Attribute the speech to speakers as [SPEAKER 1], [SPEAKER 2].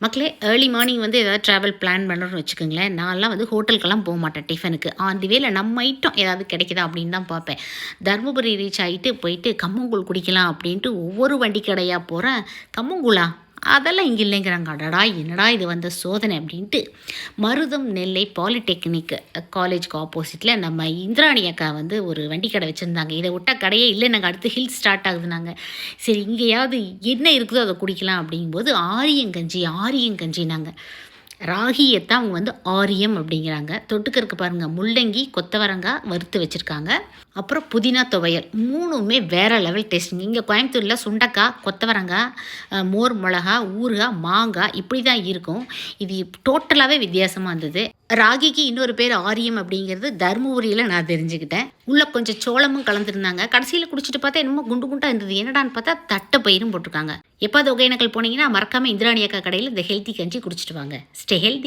[SPEAKER 1] மக்களே early morning வந்து ஏதாவது ட்ராவல் பிளான் பண்ணுறோன்னு வச்சுக்கோங்களேன். நான்லாம் வந்து ஹோட்டலுக்கெல்லாம் போக மாட்டேன் டிஃபனுக்கு ஆன் தி வேல நம்ம ஐட்டம் ஏதாவது கிடைக்குதா அப்படின்னு தான் பார்ப்பேன். தருமபுரி ரீச் ஆகிட்டு போயிட்டு கம்மங்கூழ் குடிக்கலாம் அப்படின்ட்டு ஒவ்வொரு வண்டி கடையாக போகிறேன் கம்மங்கூழா? அதெல்லாம் இங்கே இல்லைங்கிறாங்க. அடடா என்னடா இது வந்த சோதனை அப்படின்ட்டு மருதம் நெல்லை பாலிடெக்னிக் காலேஜ்க்கு ஆப்போசிட்டில் நம்ம இந்திராணி அக்கா வந்து ஒரு வண்டி கடை வச்சுருந்தாங்க. இதை விட்டா கடையே இல்லை. நாங்கள் அடுத்து ஹில் ஸ்டார்ட் ஆகுதுனாங்க. சரி இங்கேயாவது என்ன இருக்குதோ அதை குடிக்கலாம் அப்படிங்கும்போது ஆரியங்கஞ்சி ஆரியங்கஞ்சி நாங்கள் ராகியத்தான் அவங்க வந்து ஆரியம் அப்படிங்கிறாங்க. தொட்டுக்கறக்கு பாருங்கள் முள்ளங்கி கொத்தவரங்காய் வறுத்து வச்சுருக்காங்க. அப்புறம் புதினா துவையல் மூணுமே வேறு லெவல் டேஸ்ட்டுங்க இங்கே கோயம்புத்தூரில் சுண்டக்காய் கொத்தவரங்காய் மோர் மிளகா ஊறுகாய் மாங்காய் இப்படி தான் இருக்கும். இது டோட்டலாகவே வித்தியாசமாக இருந்தது. ராகிக்கு இன்னொரு பேர் ஆரியம் அப்படிங்கிறது தருமபுரியில் நான் தெரிஞ்சுக்கிட்டேன். உள்ளே கொஞ்சம் சோளமும் கலந்துருந்தாங்க. கடைசியில் குடிச்சிட்டு பார்த்தா என்னமோ குண்டு குண்டாக இருந்தது. என்னடான்னு பார்த்தா தட்டை பயிரும் போட்டிருக்காங்க. எப்போ ஒகேனக்கல் போனீங்கன்னா மறக்காமல் இந்திராணி அக்கா கடையில் இந்த ஹெல்த்தி கஞ்சி குடிச்சிட்டு வாங்க. Stay healthy